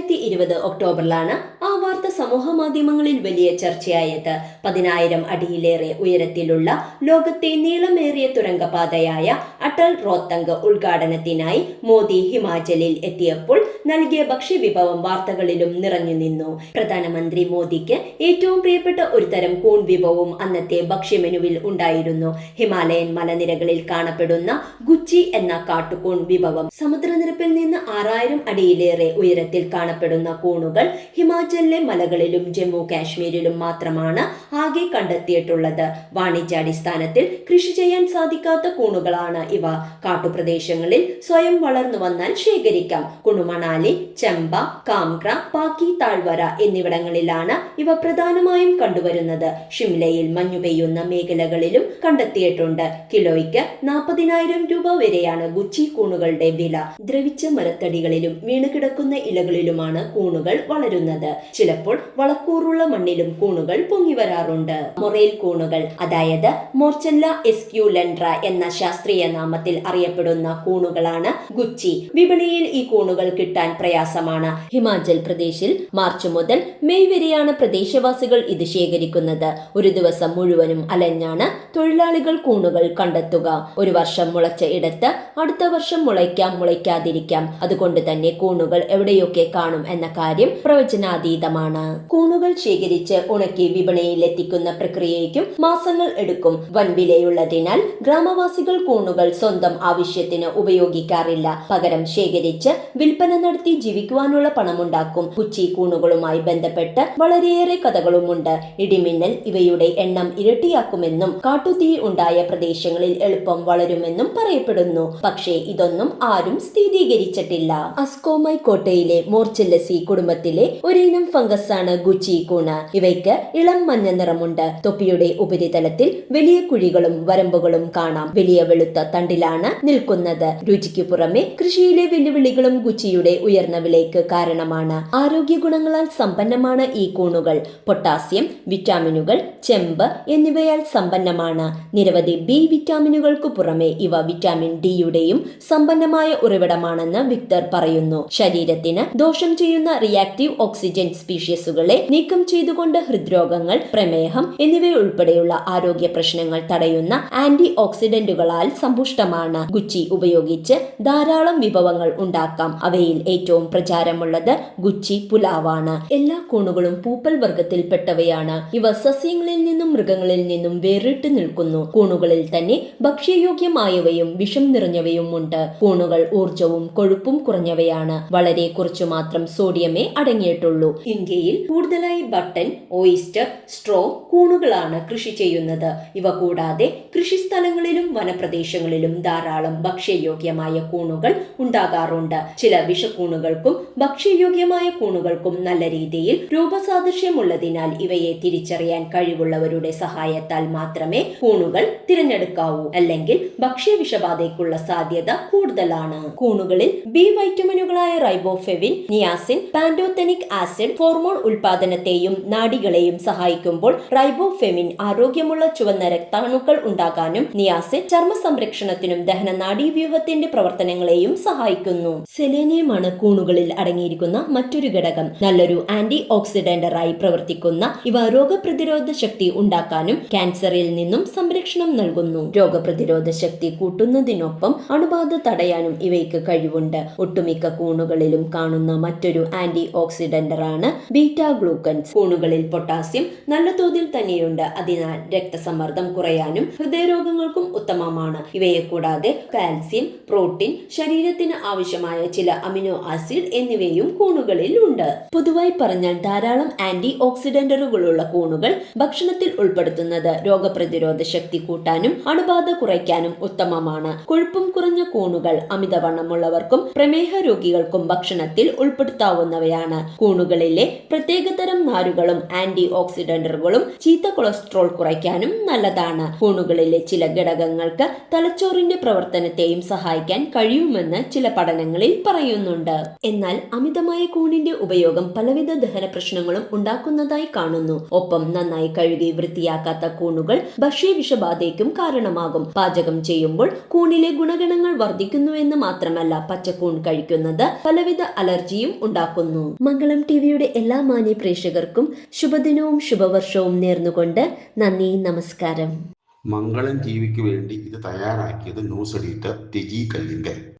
ഇരുപത് ഒക്ടോബറിലാണ് ആ വാർത്ത സമൂഹ മാധ്യമങ്ങളിൽ വലിയ ചർച്ചയായത്. പതിനായിരം അടിയിലേറെ ഉയരത്തിലുള്ള ലോകത്തെ നീളമേറിയ തുരങ്കപാതയായ അടൽ റോത്തങ്ക് ഉദ്ഘാടനത്തിനായി മോദി ഹിമാചലിൽ എത്തിയപ്പോൾ നൽകിയ ഭക്ഷ്യവിഭവം വാർത്തകളിലും നിറഞ്ഞു നിന്നു. പ്രധാനമന്ത്രി മോദിക്ക് ഏറ്റവും പ്രിയപ്പെട്ട ഒരു തരം കൂൺ വിഭവവും അന്നത്തെ ഭക്ഷ്യമെനുവിൽ ഉണ്ടായിരുന്നു. ഹിമാലയൻ മലനിരകളിൽ കാണപ്പെടുന്ന ഗുച്ചി എന്ന കാട്ടുകൂൺ വിഭവം സമുദ്രനിരപ്പിൽ നിന്ന് ആറായിരം അടിയിലേറെ ഉയരത്തിൽ കാണപ്പെടുന്ന കൂണുകൾ ഹിമാചലിലെ മലകളിലും ജമ്മു കാശ്മീരിലും മാത്രമാണ് ആകെ കണ്ടെത്തിയിട്ടുള്ളത്. വാണിജ്യാടിസ്ഥാനത്തിൽ കൃഷി ചെയ്യാൻ സാധിക്കാത്ത കൂണുകളാണ് ഇവ. കാട്ടുപ്രദേശങ്ങളിൽ സ്വയം വളർന്നു വന്നാൽ ശേഖരിക്കാം. കുണുമണാലി ചമ്പ കാംഗ്ര പാക്കി താഴ്വര എന്നിവിടങ്ങളിലാണ് ഇവ പ്രധാനമായും കണ്ടുവരുന്നത്. ഷിംലയിൽ മഞ്ഞു പെയ്യുന്ന മേഖലകളിലും കണ്ടെത്തിയിട്ടുണ്ട്. കിലോയ്ക്ക് നാൽപ്പതിനായിരം രൂപ വരെയാണ് ഗുച്ചി കൂണുകളുടെ വില. ദ്രവിച്ച മരത്തടികളിലും വീണുകിടക്കുന്ന ഇലകളിലുമാണ് കൂണുകൾ വളരുന്നത്. ചിലപ്പോൾ വളക്കൂറുള്ള മണ്ണിലും കൂണുകൾ പൊങ്ങി വരാറുണ്ട്. മൊറേൽ കൂണുകൾ അതായത് മോർച്ചല്ല എസ്ക്യൂലൻഡ്ര എന്ന ശാസ്ത്രീയ നാമത്തിൽ അറിയപ്പെടുന്ന കൂണുകളാണ് ഗുച്ചി. വിപണിയിൽ ഈ കൂണുകൾ കിട്ടാൻ പ്രയാസമാണ്. ഹിമാചൽ പ്രദേശിൽ മാർച്ച് മുതൽ മെയ് വരെയാണ് പ്രദേശവാസികൾ ഇത് ശേഖരിക്കുന്നത്. ഒരു ദിവസം മുഴുവനും അലഞ്ഞാണ് തൊഴിലാളികൾ കൂണുകൾ കണ്ടെത്തുക. ഒരു വർഷം മുളച്ച ഇടത്ത് അടുത്ത വർഷം മുളയ്ക്കാം മുളയ്ക്കാതിരിക്കാം. അതുകൊണ്ട് തന്നെ കൂണുകൾ എവിടെയൊക്കെ കാണും എന്ന കാര്യം പ്രവചനാതീതമാണ്. കൂണുകൾ ശേഖരിച്ച് ഉണക്കി വിപണിയിൽ എത്തിക്കുന്ന പ്രക്രിയയ്ക്കും മാസങ്ങൾ എടുക്കും വൻ വിലയുള്ളതിനാൽ ഗ്രാമവാസികൾ കൂണുകൾ സ്വന്തം ആവശ്യത്തിന് ഉപയോഗിക്കാറില്ല. പകരം ശേഖരിച്ച് വിൽപ്പന നടത്തി ജീവിക്കുവാനുള്ള പണമുണ്ടാക്കും. കുച്ചി കൂണുകളുമായി ബന്ധപ്പെട്ട് വളരെയേറെ കഥകളുമുണ്ട്. ഇടിമിന്നൽ ഇവയുടെ എണ്ണം ഇരട്ടിയാക്കുമെന്നും കാട്ടുതീ ഉണ്ടായ പ്രദേശങ്ങളിൽ എളുപ്പം വളരുമെന്നും പറയപ്പെടുന്നു. പക്ഷേ ഇതൊന്നും ആരും സ്ഥിരീകരിച്ചിട്ടില്ല. അസ്കോമൈ കോട്ടയിലെ മോർച്ചെല്ലസി കുടുംബത്തിലെ ഒരിനം ആണ് ഗുച്ചി കൂണ. ഇവയ്ക്ക് ഇളം മഞ്ഞ നിറമുണ്ട്. തൊപ്പിയുടെ ഉപരിതലത്തിൽ വലിയ കുഴികളും വരമ്പുകളും കാണാം. വലിയ വെളുത്ത തണ്ടിലാണ് നിൽക്കുന്നത്. രുചിക്ക് പുറമെ കൃഷിയിലെ വെല്ലുവിളികളും ഗുച്ചിയുടെ ഉയർന്ന വിലയ്ക്ക് കാരണമാണ്. ആരോഗ്യ ഗുണങ്ങളാൽ സമ്പന്നമാണ് ഈ കൂണുകൾ. പൊട്ടാസ്യം വിറ്റാമിനുകൾ ചെമ്പ് എന്നിവയാൽ സമ്പന്നമാണ്. നിരവധി ബി വിറ്റാമിനുകൾക്ക് പുറമെ ഇവ വിറ്റാമിൻ ഡിയുടെയും സമ്പന്നമായ ഉറവിടമാണെന്ന് വിക്ടർ പറയുന്നു. ശരീരത്തിന് ദോഷം ചെയ്യുന്ന റിയാക്റ്റീവ് ഓക്സിജൻ സ്പീഷ്യസുകളെ നീക്കം ചെയ്തുകൊണ്ട് ഹൃദ്രോഗങ്ങൾ പ്രമേഹം എന്നിവയുൾപ്പെടെയുള്ള ആരോഗ്യ പ്രശ്നങ്ങൾ തടയുന്ന ആന്റി ഓക്സിഡന്റുകളാൽ സമ്പുഷ്ടമാണ്. ഗുച്ചി ഉപയോഗിച്ച് ധാരാളം വിഭവങ്ങൾ ഉണ്ടാക്കാം. അവയിൽ ഏറ്റവും പ്രചാരമുള്ളത് ഗുച്ചി പുലാവാണ്. എല്ലാ കൂണുകളും പൂപ്പൽ വർഗത്തിൽപ്പെട്ടവയാണ് ഇവ സസ്യങ്ങളിൽ നിന്നും മൃഗങ്ങളിൽ നിന്നും വേറിട്ട് നിൽക്കുന്നു. കൂണുകളിൽ തന്നെ ഭക്ഷ്യയോഗ്യമായവയും വിഷം നിറഞ്ഞവയും ഉണ്ട് കൂണുകൾ ഊർജവും കൊഴുപ്പും കുറഞ്ഞവയാണ്. വളരെ കുറച്ചു മാത്രം സോഡിയമേ അടങ്ങിയിട്ടുള്ളൂ. ഇന്ത്യയിൽ കൂടുതലായി ബട്ടൺ ഓയിസ്റ്റർ സ്ട്രോ കൂണുകളാണ് കൃഷി ചെയ്യുന്നത്. ഇവ കൂടാതെ കൃഷിസ്ഥലങ്ങളിലും വനപ്രദേശങ്ങളിലും ധാരാളം ഭക്ഷ്യയോഗ്യമായ കൂണുകൾ ഉണ്ടാകാറുണ്ട്. ചില വിഷക്കൂണുകൾക്കും ഭക്ഷ്യയോഗ്യമായ കൂണുകൾക്കും നല്ല രീതിയിൽ രൂപസാദൃശ്യമുള്ളതിനാൽ ഇവയെ തിരിച്ചറിയാൻ കഴിവുള്ളവരുടെ സഹായത്താൽ മാത്രമേ കൂണുകൾ തിരഞ്ഞെടുക്കാവൂ. അല്ലെങ്കിൽ ഭക്ഷ്യ വിഷബാധയ്ക്കുള്ള സാധ്യത കൂടുതലാണ്. കൂണുകളിൽ B വൈറ്റമിനുകളായ riboflavin niacin pantothenic acid hormone ഉൽപാദനത്തെയും നാടികളെയും സഹായിക്കുമ്പോൾ റൈബോഫെമിൻ ആരോഗ്യമുള്ള ചുവന്ന രക്താണുക്കൾ ഉണ്ടാകാനും നിയാസിൻ ചർമ്മ സംരക്ഷണത്തിനും ദഹന നാഡീവ്യൂഹത്തിന്റെ പ്രവർത്തനങ്ങളെയും സഹായിക്കുന്നു. സെലേനിയമാണ് കൂണുകളിൽ അടങ്ങിയിരിക്കുന്ന മറ്റൊരു ഘടകം. നല്ലൊരു ആന്റി ഓക്സിഡന്ററായി പ്രവർത്തിക്കുന്ന ഇവ രോഗപ്രതിരോധ ശക്തി ഉണ്ടാക്കാനും ക്യാൻസറിൽ നിന്നും സംരക്ഷണം നൽകുന്നു. രോഗപ്രതിരോധ ശക്തി കൂട്ടുന്നതിനൊപ്പം അണുബാധ തടയാനും ഇവയ്ക്ക് കഴിവുണ്ട്. ഒട്ടുമിക്ക കൂണുകളിലും കാണുന്ന മറ്റൊരു ആന്റി ഓക്സിഡന്ററാണ് ബീറ്റാ ഗ്ലൂക്കൻസ് കൂണുകളിൽ പൊട്ടാസ്യം. നല്ല തോതിൽ തന്നെയുണ്ട്. അതിനാൽ രക്തസമ്മർദ്ദം കുറയാനും ഹൃദയരോഗങ്ങൾക്കും ഉത്തമമാണ്. ഇവയെ കൂടാതെ കാൽസ്യം പ്രോട്ടീൻ ശരീരത്തിന് ആവശ്യമായ ചില അമിനോ ആസിഡ് എന്നിവയും കൂണുകളിൽ ഉണ്ട്. പൊതുവായി പറഞ്ഞാൽ ധാരാളം ആന്റി ഓക്സിഡന്റുകളുള്ള കൂണുകൾ ഭക്ഷണത്തിൽ ഉൾപ്പെടുത്തുന്നത് രോഗപ്രതിരോധ ശക്തി കൂട്ടാനും അണുബാധ കുറയ്ക്കാനും ഉത്തമമാണ്. കൊഴുപ്പും കുറഞ്ഞ കൂണുകൾ അമിതവണ്ണമുള്ളവർക്കും പ്രമേഹ രോഗികൾക്കും ഭക്ഷണത്തിൽ ഉൾപ്പെടുത്താവുന്നവയാണ്. കൂണുകളിലെ പ്രത്യേകതരം നാരുകളും ആന്റി ഓക്സിഡന്റുകളും ചീത്ത കൊളസ്ട്രോൾ കുറയ്ക്കാനും നല്ലതാണ്. കൂണുകളിലെ ചില ഘടകങ്ങൾക്ക് തലച്ചോറിന്റെ പ്രവർത്തനത്തെയും സഹായിക്കാൻ കഴിയുമെന്ന് ചില പഠനങ്ങളിൽ പറയുന്നുണ്ട്. എന്നാൽ അമിതമായ കൂണിന്റെ ഉപയോഗം പലവിധ ദഹന പ്രശ്നങ്ങളും ഉണ്ടാക്കുന്നതായി കാണുന്നു. ഒപ്പം നന്നായി കഴുകി വൃത്തിയാക്കാത്ത കൂണുകൾ ഭക്ഷ്യവിഷബാധയ്ക്കും കാരണമാകും. പാചകം ചെയ്യുമ്പോൾ കൂണിലെ ഗുണഗണങ്ങൾ വർദ്ധിക്കുന്നുവെന്ന് മാത്രമല്ല പച്ചക്കൂൺ കഴിക്കുന്നത് പലവിധ അലർജിയും ഉണ്ടാക്കുന്നു. മംഗളം ടിവിയുടെ എല്ലാ മാന്യ പ്രേക്ഷകർക്കും ശുഭദിനവും ശുഭവർഷവും നേർന്നുകൊണ്ട് നന്ദി നമസ്കാരം. മംഗളം ടിവിക്ക് വേണ്ടി ഇത് തയ്യാറാക്കിയത് ന്യൂസ് എഡിറ്റർ ടിജി കല്ലിങ്കൽ.